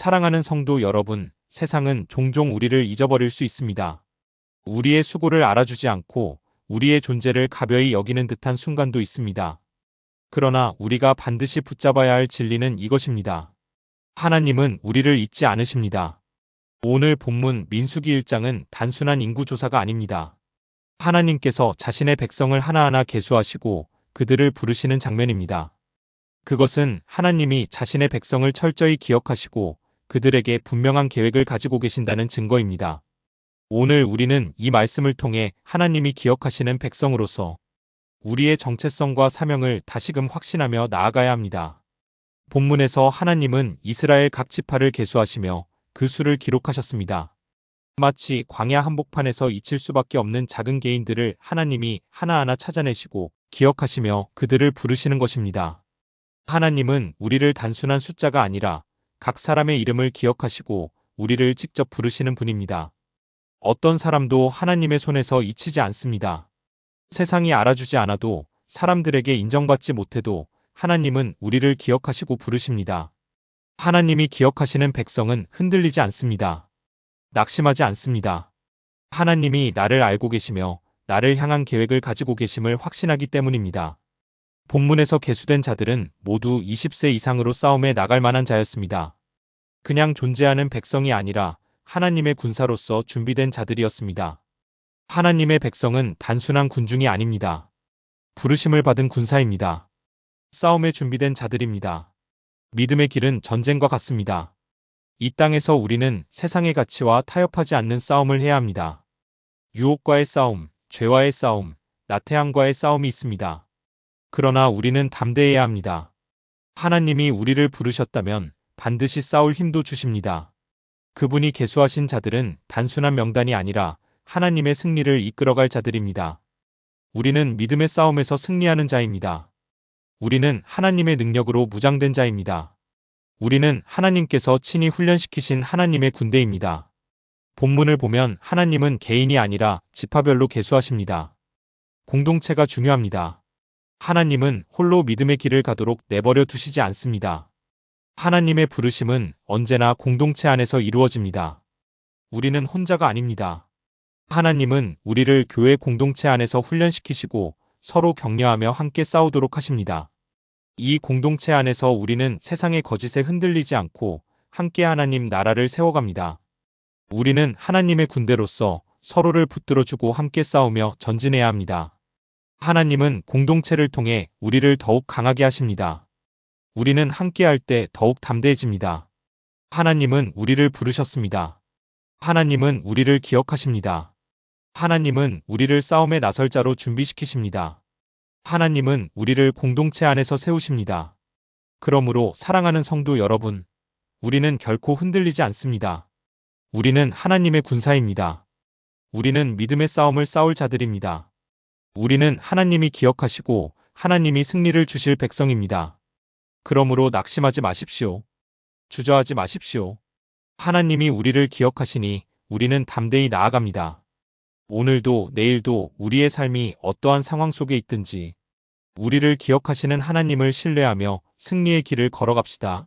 사랑하는 성도 여러분, 세상은 종종 우리를 잊어버릴 수 있습니다. 우리의 수고를 알아주지 않고 우리의 존재를 가벼이 여기는 듯한 순간도 있습니다. 그러나 우리가 반드시 붙잡아야 할 진리는 이것입니다. 하나님은 우리를 잊지 않으십니다. 오늘 본문 민수기 1장은 단순한 인구조사가 아닙니다. 하나님께서 자신의 백성을 하나하나 계수하시고 그들을 부르시는 장면입니다. 그것은 하나님이 자신의 백성을 철저히 기억하시고 그들에게 분명한 계획을 가지고 계신다는 증거입니다. 오늘 우리는 이 말씀을 통해 하나님이 기억하시는 백성으로서 우리의 정체성과 사명을 다시금 확신하며 나아가야 합니다. 본문에서 하나님은 이스라엘 각 지파를 계수하시며 그 수를 기록하셨습니다. 마치 광야 한복판에서 잊힐 수밖에 없는 작은 개인들을 하나님이 하나하나 찾아내시고 기억하시며 그들을 부르시는 것입니다. 하나님은 우리를 단순한 숫자가 아니라 각 사람의 이름을 기억하시고 우리를 직접 부르시는 분입니다. 어떤 사람도 하나님의 손에서 잊히지 않습니다. 세상이 알아주지 않아도 사람들에게 인정받지 못해도 하나님은 우리를 기억하시고 부르십니다. 하나님이 기억하시는 백성은 흔들리지 않습니다. 낙심하지 않습니다. 하나님이 나를 알고 계시며 나를 향한 계획을 가지고 계심을 확신하기 때문입니다. 본문에서 계수된 자들은 모두 20세 이상으로 싸움에 나갈 만한 자였습니다. 그냥 존재하는 백성이 아니라 하나님의 군사로서 준비된 자들이었습니다. 하나님의 백성은 단순한 군중이 아닙니다. 부르심을 받은 군사입니다. 싸움에 준비된 자들입니다. 믿음의 길은 전쟁과 같습니다. 이 땅에서 우리는 세상의 가치와 타협하지 않는 싸움을 해야 합니다. 유혹과의 싸움, 죄와의 싸움, 나태함과의 싸움이 있습니다. 그러나 우리는 담대해야 합니다. 하나님이 우리를 부르셨다면 반드시 싸울 힘도 주십니다. 그분이 계수하신 자들은 단순한 명단이 아니라 하나님의 승리를 이끌어갈 자들입니다. 우리는 믿음의 싸움에서 승리하는 자입니다. 우리는 하나님의 능력으로 무장된 자입니다. 우리는 하나님께서 친히 훈련시키신 하나님의 군대입니다. 본문을 보면 하나님은 개인이 아니라 지파별로 계수하십니다. 공동체가 중요합니다. 하나님은 홀로 믿음의 길을 가도록 내버려 두시지 않습니다. 하나님의 부르심은 언제나 공동체 안에서 이루어집니다. 우리는 혼자가 아닙니다. 하나님은 우리를 교회 공동체 안에서 훈련시키시고 서로 격려하며 함께 싸우도록 하십니다. 이 공동체 안에서 우리는 세상의 거짓에 흔들리지 않고 함께 하나님 나라를 세워갑니다. 우리는 하나님의 군대로서 서로를 붙들어주고 함께 싸우며 전진해야 합니다. 하나님은 공동체를 통해 우리를 더욱 강하게 하십니다. 우리는 함께할 때 더욱 담대해집니다. 하나님은 우리를 부르셨습니다. 하나님은 우리를 기억하십니다. 하나님은 우리를 싸움에 나설 자로 준비시키십니다. 하나님은 우리를 공동체 안에서 세우십니다. 그러므로 사랑하는 성도 여러분, 우리는 결코 흔들리지 않습니다. 우리는 하나님의 군사입니다. 우리는 믿음의 싸움을 싸울 자들입니다. 우리는 하나님이 기억하시고 하나님이 승리를 주실 백성입니다. 그러므로 낙심하지 마십시오. 주저하지 마십시오. 하나님이 우리를 기억하시니 우리는 담대히 나아갑니다. 오늘도 내일도 우리의 삶이 어떠한 상황 속에 있든지 우리를 기억하시는 하나님을 신뢰하며 승리의 길을 걸어갑시다.